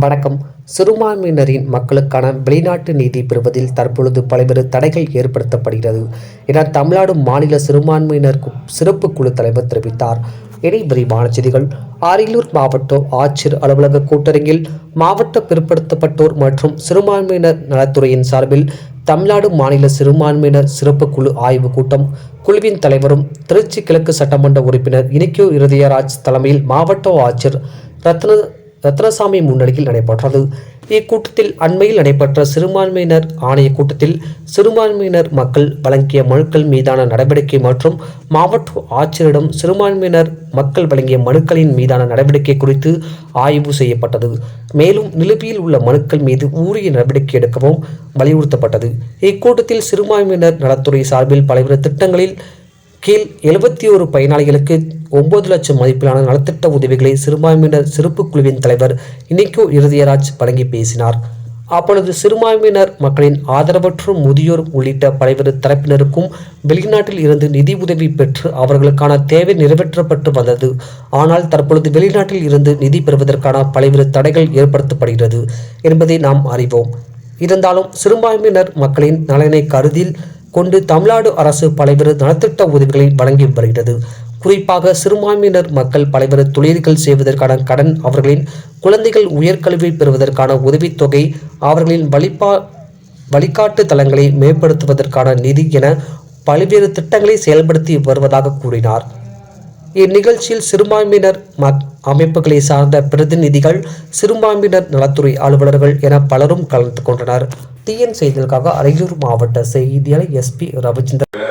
வணக்கம். சிறுபான்மையினரின் மக்களுக்கான வெளிநாட்டு நீதி பெறுவதில் தற்பொழுது பல்வேறு தடைகள் ஏற்படுத்தப்படுகிறது என தமிழ்நாடு மாநில சிறுபான்மையினர் சிறப்பு குழு தலைவர் தெரிவித்தார். இனி விரிவான செய்திகள். அரியலூர் மாவட்ட ஆட்சியர் அலுவலக கூட்டரங்கில் மாவட்ட பிற்படுத்தப்பட்டோர் மற்றும் சிறுபான்மையினர் நலத்துறையின் சார்பில் தமிழ்நாடு மாநில சிறுபான்மையினர் சிறப்பு குழு ஆய்வு கூட்டம் குழுவின் தலைவரும் திருச்சி கிழக்கு சட்டமன்ற உறுப்பினர் இனிக்கியோ இருதயராஜ் தலைமையில் மாவட்ட ஆட்சியர் ரத்ன ரத்னசாமி முன்னிலையில் நடைபெற்றது. இக்கூட்டத்தில் அண்மையில் நடைபெற்ற சிறுபான்மையினர் ஆணைய கூட்டத்தில் சிறுபான்மையினர் மக்கள் வழங்கிய மனுக்கள் மீதான நடவடிக்கை மற்றும் மாவட்ட ஆட்சியரிடம் சிறுபான்மையினர் மக்கள் வழங்கிய மனுக்களின் மீதான நடவடிக்கை குறித்து ஆய்வு செய்யப்பட்டது. மேலும் நிலுவையில் உள்ள மனுக்கள் மீது உரிய நடவடிக்கை எடுக்கவும் வலியுறுத்தப்பட்டது. இக்கூட்டத்தில் சிறுபான்மையினர் நலத்துறை சார்பில் பல்வேறு திட்டங்களில் கீழ் எழுபத்தி ஒரு பயனாளிகளுக்கு ஒன்பது லட்சம் மதிப்பிலான நலத்திட்ட உதவிகளை சிறுபான்மையினர் சிறப்பு குழுவின் தலைவர் இனிக்கோ இருதயராஜ் வழங்கி பேசினார். அப்பொழுது சிறுபான்மையினர் மக்களின் ஆதரவற்ற முதியோர் உள்ளிட்ட பல்வேறு தரப்பினருக்கும் வெளிநாட்டில் இருந்து நிதி உதவி பெற்று அவர்களுக்கான தேவை நிறைவேற்றப்பட்டு வந்தது. ஆனால் தற்பொழுது வெளிநாட்டில் இருந்து நிதி பெறுவதற்கான பல்வேறு தடைகள் ஏற்படுத்தப்படுகிறது என்பதை நாம் அறிவோம். இருந்தாலும் சிறுபான்மையினர் மக்களின் நலனை கருதில் கொண்டு தமிழ்நாடு அரசு பல்வேறு நலத்திட்ட உதவிகளை வழங்கி வருகிறது. குறிப்பாக சிறுபான்மையினர் மக்கள் பல்வேறு தொழில்கள் செய்வதற்கான கடன் அவர்களின் குழந்தைகள் உயர்கல்வி பெறுவதற்கான உதவித்தொகை அவர்களின் வழிபா வழிகாட்டு தளங்களை மேம்படுத்துவதற்கான நிதி என பல்வேறு திட்டங்களை செயல்படுத்தி வருவதாக கூறினார். இந்நிகழ்ச்சியில் சிறுபான்மையினர் மக் அமைப்புகளை சார்ந்த பிரதிநிதிகள் சிறுபான்மையினர் நலத்துறை அலுவலர்கள் என பலரும் கலந்து கொண்டனர். டிஎன் செய்திகளுக்காக அரியலூர் மாவட்ட செய்தியாளர் எஸ்பி ரவிச்சந்திரன்.